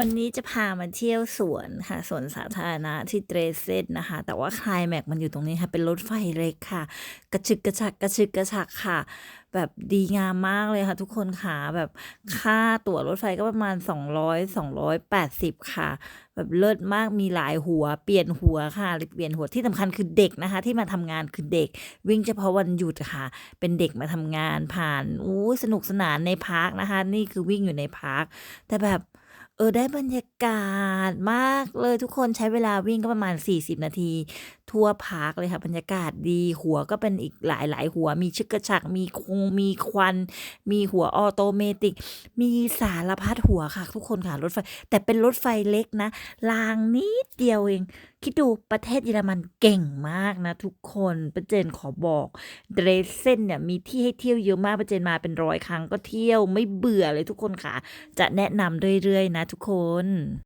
วันนี้จะพามาเที่ยวสวนค่ะสวนสาธารณะที่เดรเซนนะคะ แต่ว่าคลายแม็กมันอยู่ตรงนี้ค่ะ เป็นรถไฟเล็กค่ะ กระชึกกระชักกระชึกกระชักค่ะ แบบดีงามมากเลยค่ะ ทุกคนค่ะแบบค่าตั๋วรถไฟก็ประมาณ 200 280 ค่ะ แบบเลิศมากมีหลายหัว เปลี่ยนหัวค่ะเปลี่ยนหัวที่สำคัญคือเด็กนะคะ ที่มาทำงานคือเด็ก วิ่งเฉพาะวันหยุดค่ะ เป็นเด็กมาทำงานผ่านอู้สนุกสนานในพาร์คนะคะ นี่คือวิ่งอยู่ในพาร์คแต่แบบ เออ ได้บรรยากาศมากเลยทุกคนใช้เวลาวิ่งก็ประมาณ 40 นาที ทั่วพาร์คเลยค่ะ บรรยากาศดีหัวก็เป็นอีกหลายหลายหัว มีชึกกระชัก มีคงมีควัน มีหัวออโตเมติก มีสารพัดหัวค่ะ ทุกคนค่ะรถไฟ แต่เป็นรถไฟเล็กนะรางนิดเดียวเอง คิดดูประเทศเยอรมันเก่งมากนะทุกคนประเจนขอบอกเดรเซนเนี่ยมีที่ให้เที่ยวเยอะมากประเจนมาเป็นร้อยครั้งก็เที่ยวไม่เบื่อเลยทุกคนค่ะ จะแนะนำเรื่อยๆนะทุกคน